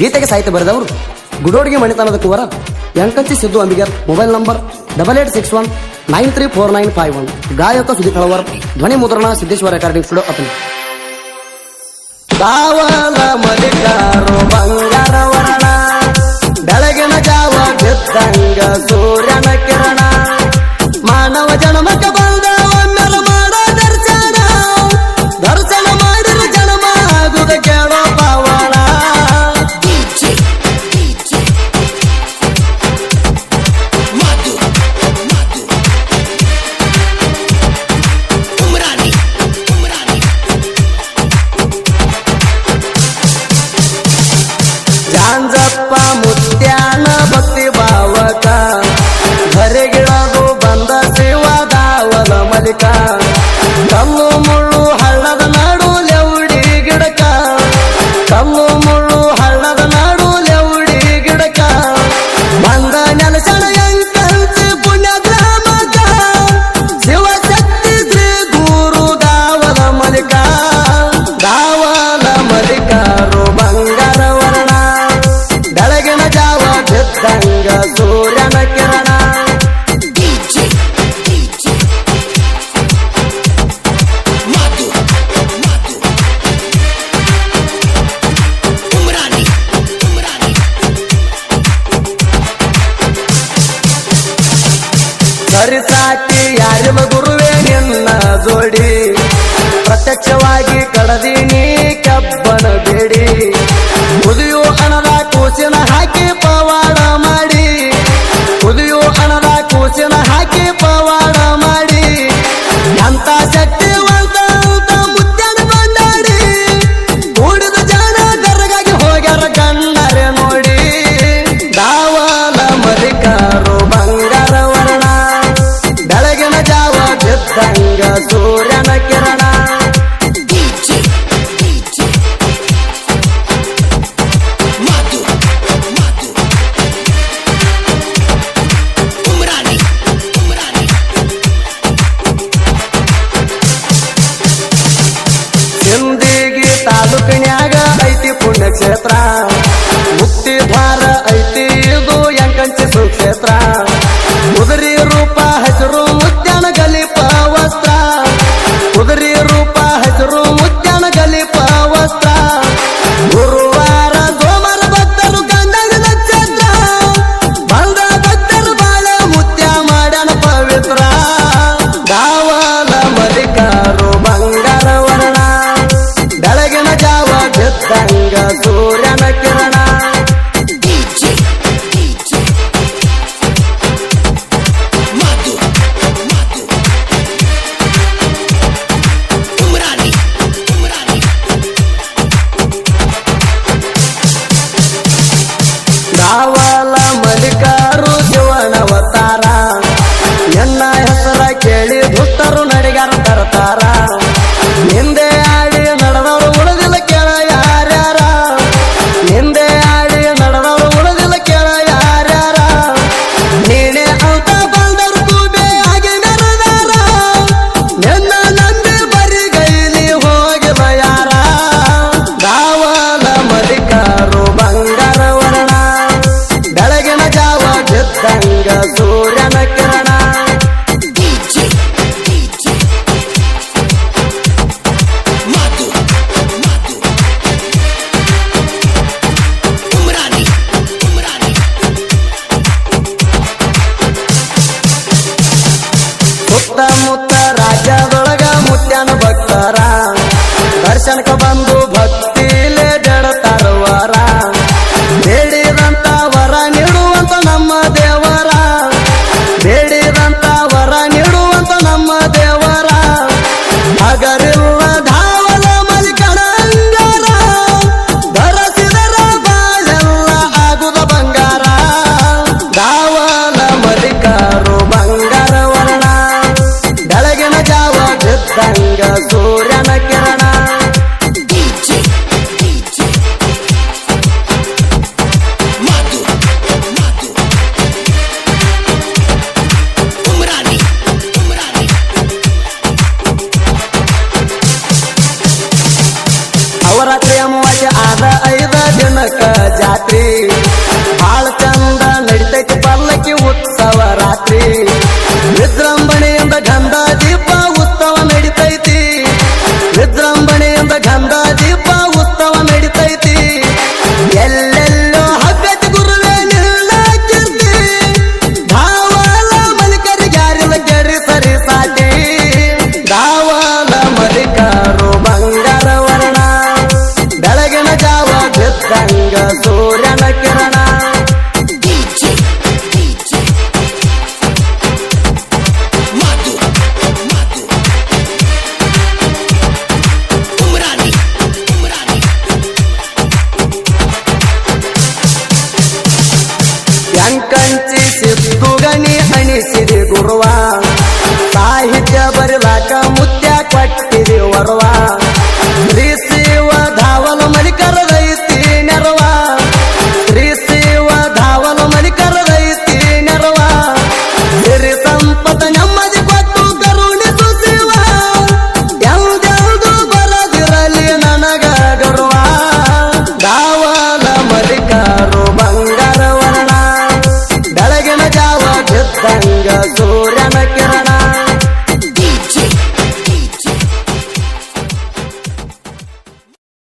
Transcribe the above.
ಗೀತೆಗೆ ಸಾಹಿತ್ಯ ಬರೆದವರು ಗುಡೋಡಿಗೆ ಮಣಿತನದ ಕುವರ ಎಂಕಂಚಿ Siddu Ambigar mobile number double eight six one nine three four nine five one. ಗಾಯಕ ಸುದೀಪ್ ಹಳವರ್ ಧ್ವನಿ ಮುದ್ರಣ ಸಿದ್ದೇಶ್ವರ ಅಕಾಡೆಮಿ ಸ್ಟುಡಿಯೋ ಮಲಿಕ ಶಿವ ಗುರುವೇ ನಿನ್ನ ಜೋಡಿ ಪ್ರತ್ಯಕ್ಷವಾಗಿ ಕಡದೀನಿ ತಾಲೂಕಿನ್ಯಾಗ ಐತಿ ಪುಣ್ಯಕ್ಷೇತ್ರ ದರ್ಶನಕ್ಕೆ three.